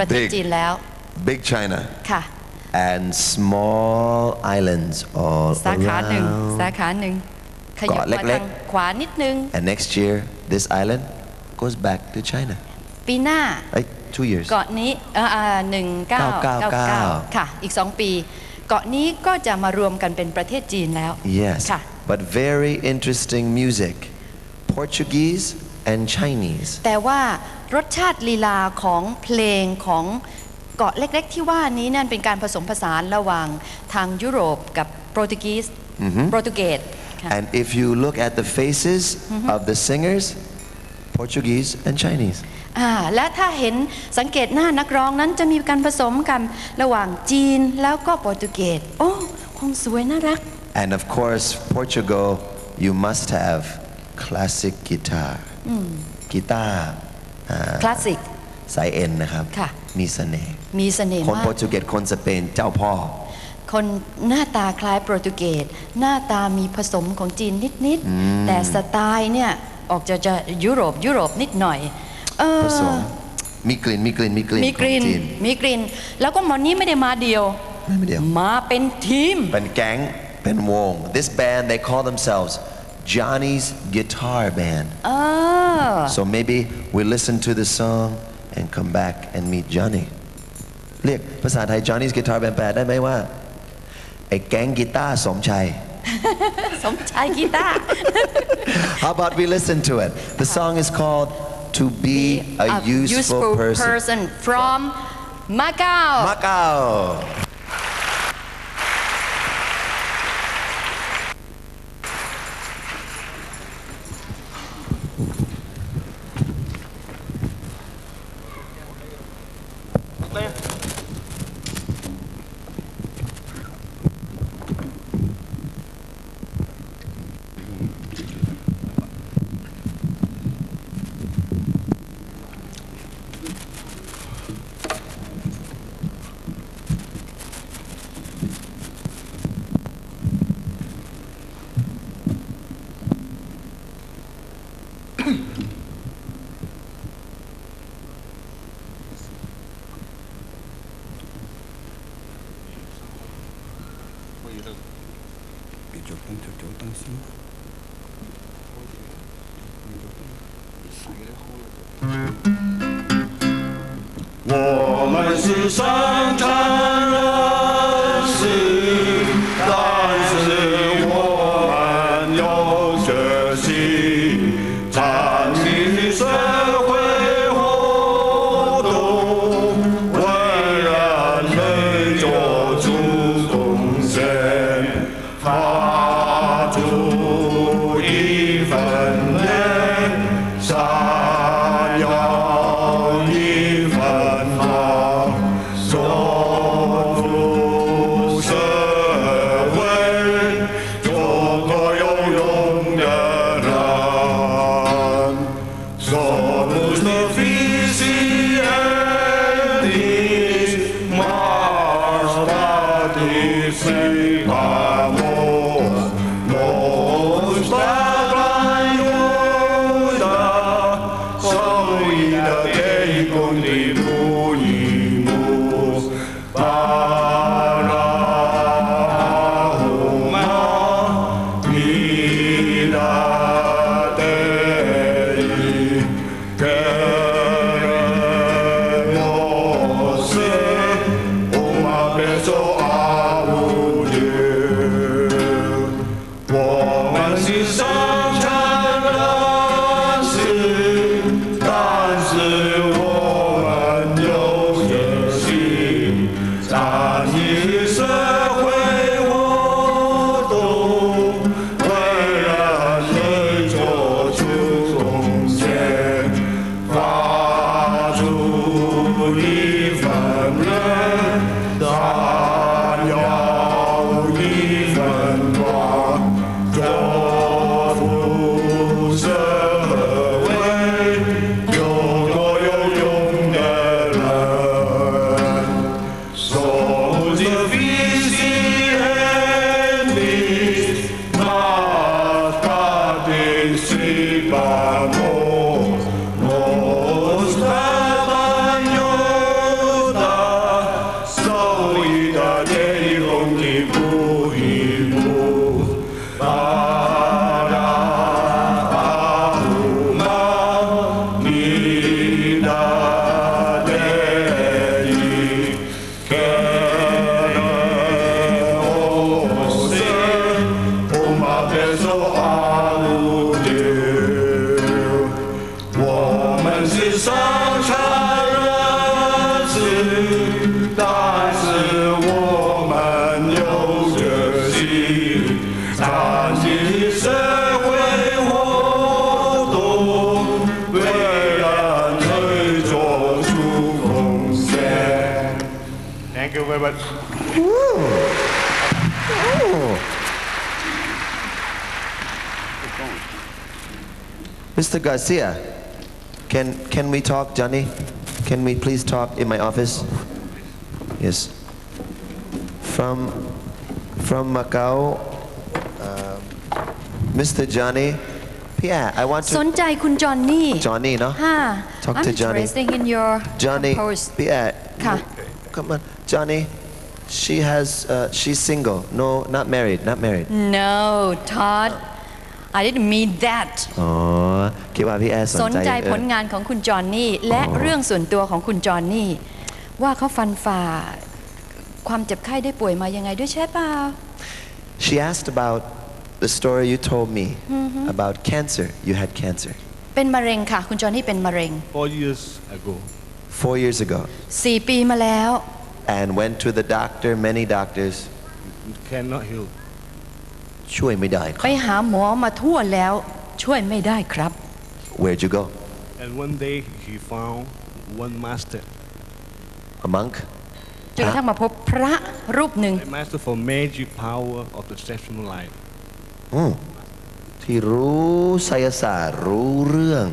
ประเทศ Big จีนแล้ว Big China ค่ะ and small islands all สาขาหนึ่ง around. สาขาหนึ่งขยับเกาะมาเล็ทากงๆขวานิดนึง And next year, this island goes back to China. ปีหน้า Right? Two years. เกาะนี้หนึ่งเก้าเก้าเก้า999 ค่ะ อีกสองปี เกาะนี้ก็จะมารวมกันเป็นประเทศจีนแล้ว Yes. ค่ะ But very interesting music. Portuguese and Chinese. แต่ว่า รสชาติลีลาของเพลงของเกาะเล็ก ๆ ที่ว่านี้นั่นเป็นการผสมผสานระหว่างทางยุโรปกับโปรตุเกสโปรตุเกสค่ะ And if you look at the faces of the singers, Portuguese and Chinese. อ่าและถ้าเห็นสังเกตหน้านักร้องนั้นจะมีการผสมกันระหว่างจีนแล้วก็โปรตุเกสโอ้คงสวยน่ารัก And of course, Portugal, you must have classic guitar. Guitar คลาสสิกสายเอ็นนะครับ ค่ะ มีเสน่ห์มีเสน่ห์คนมาโปรก ตุเกสคนสเปนเจ้าพ่อ คนหน้าตาคล้ายโปรตุเกสหน้าตามีผสมของจีนนิด ๆ แต่สไตล์เนี่ย ออกจะจะยุโรปยุโรปนิดหน่อยเออผสมมีกลิ่นมีกลิ่นมีกลิ่นมีกลิ่นของจีมีกลิ่น แล้วก็หมอนนี้ไม่ได้มาเดียว ไม่ไม่เดียว มาเป็นทีม เป็นแก๊งเป็นวง This band they call themselves Johnny's Guitar Band เอ อ so maybe we listen to the song and come back and meet Johnny เรียกภาษาไทย Johnny's Guitar Band แปลได้ไหมว่า ไอ้แก๊งกีตาร์สมชัย สมชายกีตาร์ How about we listen to it The song is called To Be a, Useful, Person from Macau Macau 我们是生产 say. Thank you very much. Mr. Garcia, can can we talk, Johnny? Can we please talk in my office? Yes. From from Macau, um, Mr. Johnny, yeah, I want ส to นใจคุณจอห์นนี่ Johnny, no? ค่ะ Talk I'm to Johnny. interested in your Johnny, post yeah. ค่ะ Come on, Johnny. She has uh, she's single. No, not married. Not married. No Todd I didn't mean that อ๋อ คิดว่าพี่แอร์สสนนใจใจเออผลงานของคุณจอห์นนี่ และเรื่องส่วนตัวของคุณจอห์นนี่ ว่าเขาฟันฝ่า ความเจ็บไข้ได้ป่วยมายังไงด้วยใช่เปล่า She asked about the story you told me about cancer. You had cancer เป็นมะเร็งค่ะ คุณจอห์นนี่เป็นมะเร็ง Four years ago, four years ago 4 ปีมาแล้ว and went to the doctor, many doctors. cannot heal. ช่วยไม่ได้คไปรับหาหมอมาทั่วแล้วช่วยไม่ได้ครับ Where'd you go? And one day he found one master, A monk? จนกระทั่งมาพบพระรูปหนึ่ง a master for magic power of the sexual life. อืมที่รู้ไสยศาสตร์รู้เรื่อง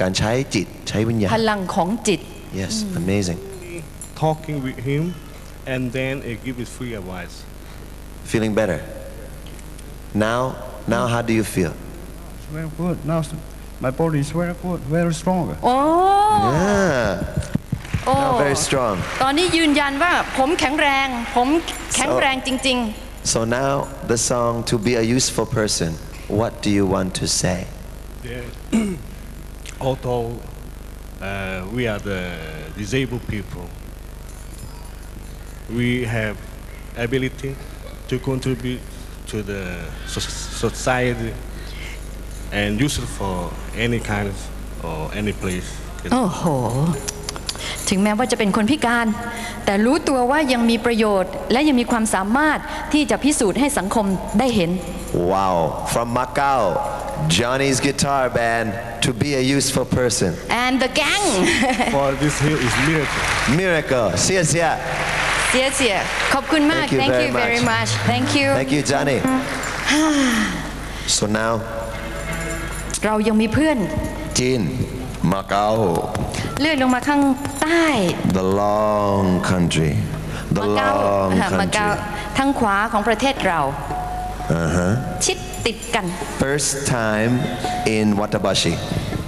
การใช้จิตใช้วิญญาพณลังของจิต Yes, amazing. Talking with him, and then he give his free advice. Feeling better. Now, now how do you feel? It's very good. Now s- my body is very good, very strong. โอ้ Yeah, โอ้ now very strong. ตอนนี้ยืนยันว่าผมแข็งแรง ผมแข็งแรงจริง So now the song to be a useful person. What do you want to say? Yeah. Although uh, we are the disabled people, we have ability to contribute to the so- society and use it for any kind of or any place. ๆ โอ้โห ถึงแม้ว่าจะเป็นคนพิการ แต่รู้ตัวว่ายังมีประโยชน์ และยังมีความสามารถที่จะพิสูจน์ให้สังคมได้เห็น Wow, from Macau, Johnny's guitar band to be a useful person. and the gang For this here is miracle. Miracle. 谢谢.เสียเสีย ขอบคุณมาก Thank you thank you very very much. much thank you Thank you, Johnny. so now, เรายังมีเพื่อน Jin, Macau, เลื่อนลงมาข้างใต้ the long country. The มาเก๊า long ค่ะมาเก๊า country. ทางขวาของประเทศเราชิดติดกัน First time in Watabashi.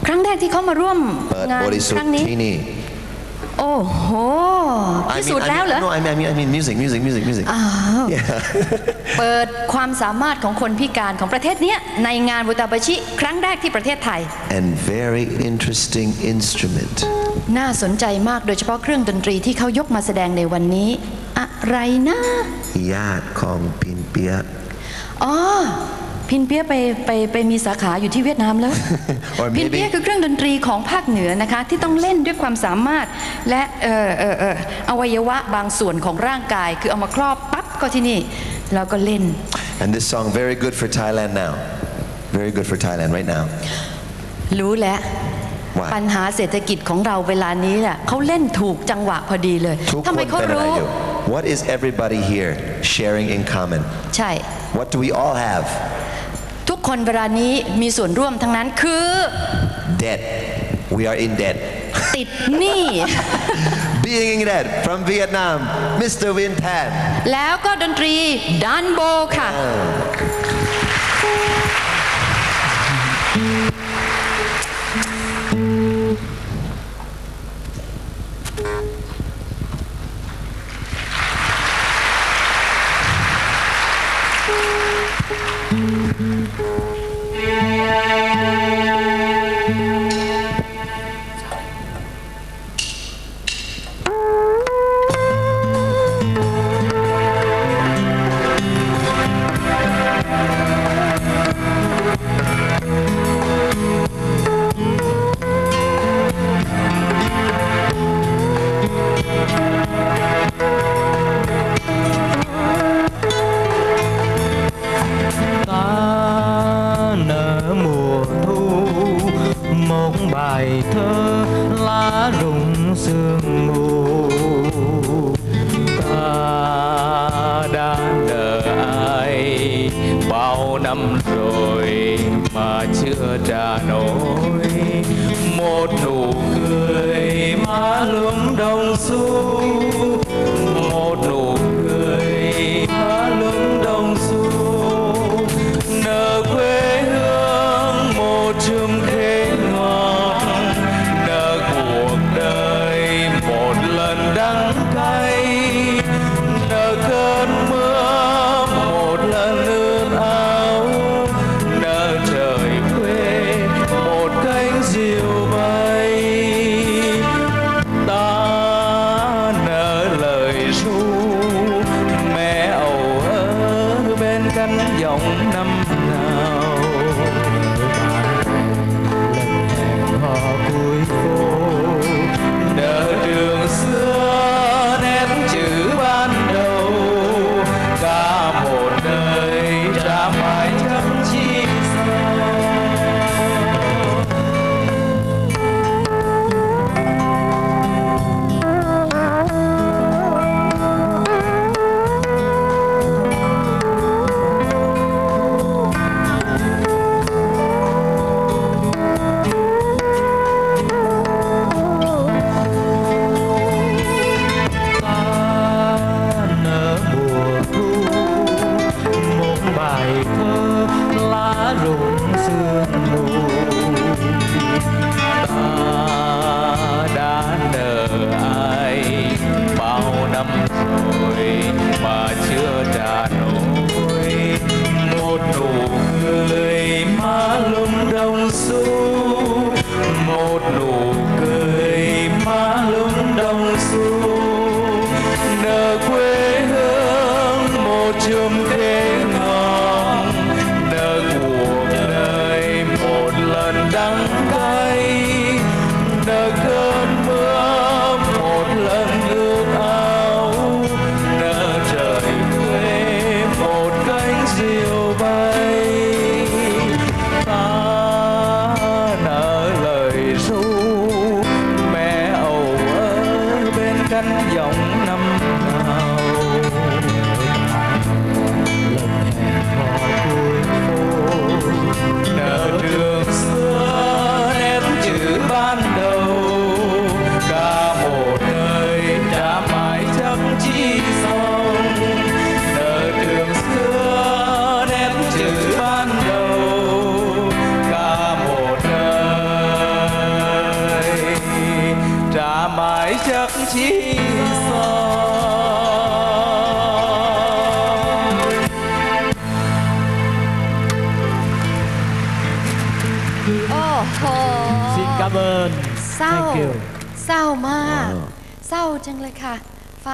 ครั้งแรกที่เขามาร่วมเปิดงานบริสุทครั้งธิ์นี้ที่นี่ โอ้โหพิ I สู mean, จน์ I แล้วเหรอ mean, no, I mean, I mean, I mean music, music, music, music. เปิดความสามารถของคนพิการของประเทศเนี้ยในงานบุตาบาชิ ครั้งแรกที่ประเทศไทย And very interesting instrument. น่าสนใจมากโดยเฉพาะเครื่องดนตรีที่เขายกมาแสดงในวันนี้ อะไรนะ ญาติของปินเปียอ๋อ พินเปียไปไปไปมีสาขาอยู่ที่เวียดนามแล้ว Or พินเปีย maybe คือเครื่องดนตรีของภาคเหนือนะคะ ที่ต้องเล่นด้วยความสามารถและเออเออเอออวัยวะบางส่วนของร่างกาย คือเอามาครอบปั๊บก็ที่นี่ แล้วก็เล่น And this song very good for Thailand now. Very good for Thailand right now. รู้แล้วว่าปัญหาเศรษฐกิจของเราเวลานี้แหละเขาเล่นถูกจังหวะพอดีเลยทุกคทำไมนเขาเป็นอะไรรู้ อยู่ What is everybody here sharing in common? ใช่ What do we all have? ทุกคนเวลานี้มีส่วนร่วมทั้งนั้นคือ Debt. We are in debt. ติดหนี้ Being in debt from Vietnam, Mr. Win Tan. แล้วก็ดนตรีดันโบค่ะ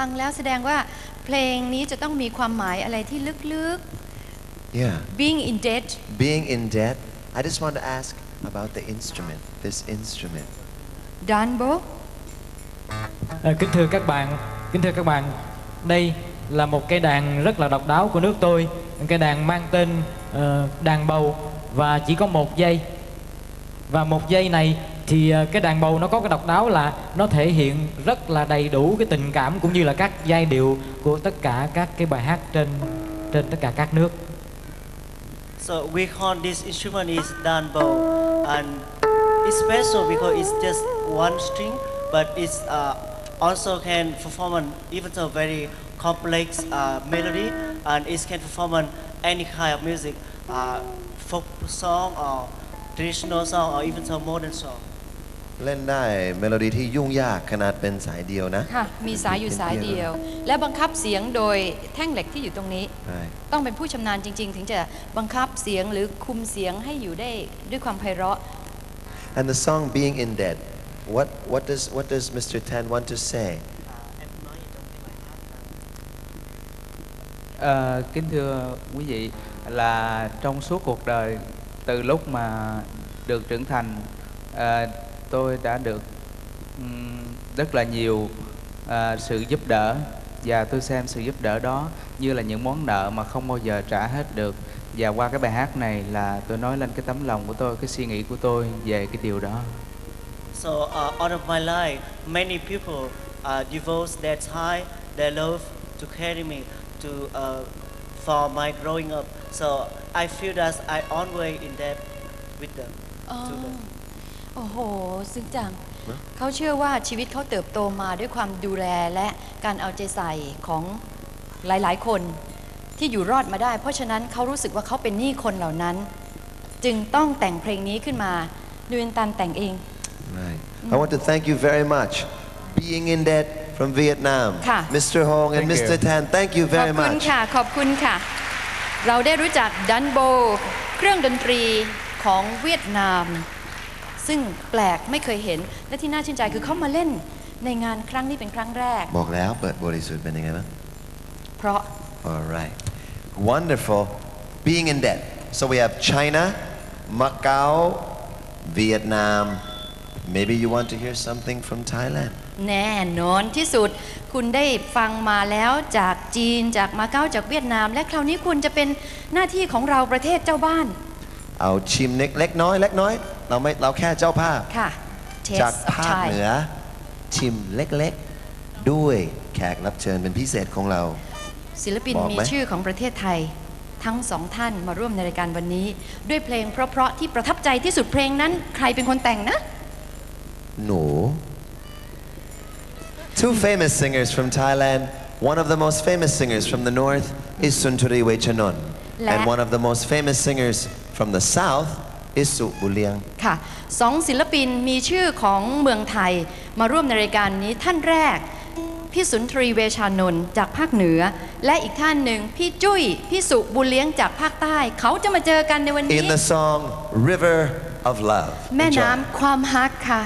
ฟังแล้วแสดงว่าเพลงนี้จะต้องมีความหมายอะไรที่ลึก Yeah. ๆ being in debt Being in debt, I just want to ask about the instrument, this instrument. Danbo À, kính thưa các bạn, kính thưa các bạn, đây là một cây đàn rất là độc đáo của nước tôi, cây đàn mang tên ờ, đàn bầu và chỉ có một dây. Và một dây này thì à, cái đàn bầu nó có cái độc đáo là nó thể hiện rất là đầy đủ cái tình cảm cũng như là các giai điệu của tất cả các cái bài hát trên trên tất cả các nước. So we call this instrument is đàn bầu and it's special because it's just one string, but it's uh, also can perform an even though very complex uh, melody, and it can perform an any kind of music, uh, folk song or traditional song or even some modern song. เล่นได้เมโลดี้ที่ยุ่งยากขนาดเป็นสายเดียวนะ ค่ะ มีสายอยู่สายเดียว และบังคับเสียงโดยแท่งเหล็กที่อยู่ตรงนี้ ใช่ ต้องเป็นผู้ชำนาญจริง ๆ ถึงจะบังคับเสียงหรือคุมเสียงให้อยู่ได้ด้วยความไพเราะ And the song Being in Debt, what, what, does, what does Mr. Tan want to say? Ờ, kính thưa quý vị là trong suốt cuộc đời từ lúc mà được trưởng thành ờ, tôi đã được ừm, rất là nhiều ờ, sự giúp đỡ và tôi xem sự giúp đỡ đó như là những món nợ mà không bao giờ trả hết được và qua cái bài hát này là tôi nói lên cái tấm lòng của tôi cái suy nghĩ của tôi về cái điều đó So uh, out of my life, many people uh, devote their time, their love to carry me to uh, for my growing up. So I feel that I always in debt with them. อ๋อ to them. โอ้โห ซึ้งจังเขาเชื่อว่าชีวิตเขาเติบโตมาด้วยความดูแลและการเอาใจใส่ของหลายๆ คนที่อยู่รอดมาได้ เพราะฉะนั้นเขารู้สึกว่าเขาเป็นหนี้คนเหล่านั้น จึงต้องแต่งเพลงนี้ขึ้นมานูนตันแต่งเอง Right. I want to thank you very much. Being in debt from Vietnam. Ka. Mr. Hong and Thank Mr. you. Tan, thank you ขอบ very คุณ much. ค่ะ ขอบคุณค่ะ เราได้รู้จักดันโบ เครื่องดนตรีของเวียดนาม ซึ่งแปลกไม่เคยเห็น และที่น่าชื่นใจคือเขามาเล่นในงานครั้งนี้เป็นครั้งแรก บอกแล้วเปิดบริสุทธิ์เป็นยังไงบ้าง เพราะ All right. Wonderful. Being in debt. So we have China, Macau, Vietnam. Maybe you want to hear something from Thailand. แน่นอนที่สุด คุณได้ฟังมาแล้วจากจีนจากมาเก๊าจากเวียดนาม และคราวนี้คุณจะเป็นหน้าที่ของเราประเทศเจ้าบ้าน เอาชิมเล็กเล็กน้อยเล็กน้อย เราไม่เราแค่เจ้าภาพ ค่ะจาก Taste of ภาค Thai เหนือ ชิมเล็กๆ ด้วยแขกรับเชิญเป็นพิเศษของเรา ศิลปินบอกมีไหม ชื่อของประเทศไทย ทั้งสองท่านมาร่วมในรายการวันนี้ ด้วยเพลงเพราะๆที่ประทับใจที่สุดเพลงนั้น ใครเป็นคนแต่งนะ หนู Two famous singers from Thailand. One of the most famous singers from the north is Suntari Wechanon. And และ- one of the most famous singers from the south is Su Buliang. ค่ะสองศิลปินมีชื่อของเมืองไทยมาร่วมในรายการนี้ท่านแรก พี่สุนทรีเวชานนท์จากภาคเหนือ และอีกท่านหนึ่งพี่จุ้ยพี่สุบุญเลี้ยงจากภาคใต้ เขาจะมาเจอกันในวันนี้ In the song River of Love. แม่ Enjoy. น้ำความฮักค่ะ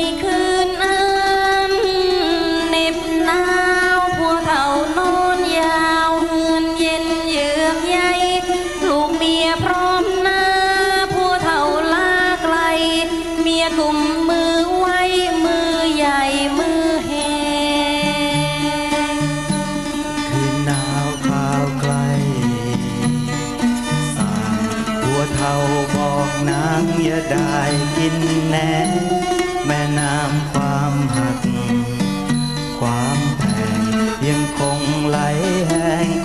ในคืนนั้นเบหนาวพวกเขานอนยาวเฮือนเย็นเยือใยลูกเมียพร้อมหน้าพวกเขาลาไกล เมียกลุ่มมือไวมือใหญ่มือแหงคืนหนาวคราวไกลสาวพวกเขาบอกนางอย่าได้กินแน่ แม่น้ำความหัก ความแพงยังคงไหลแห้ง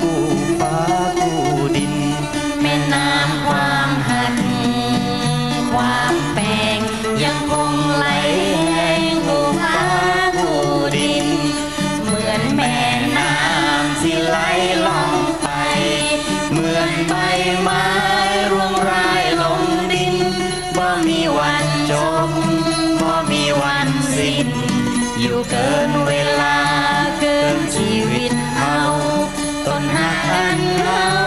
anak-anak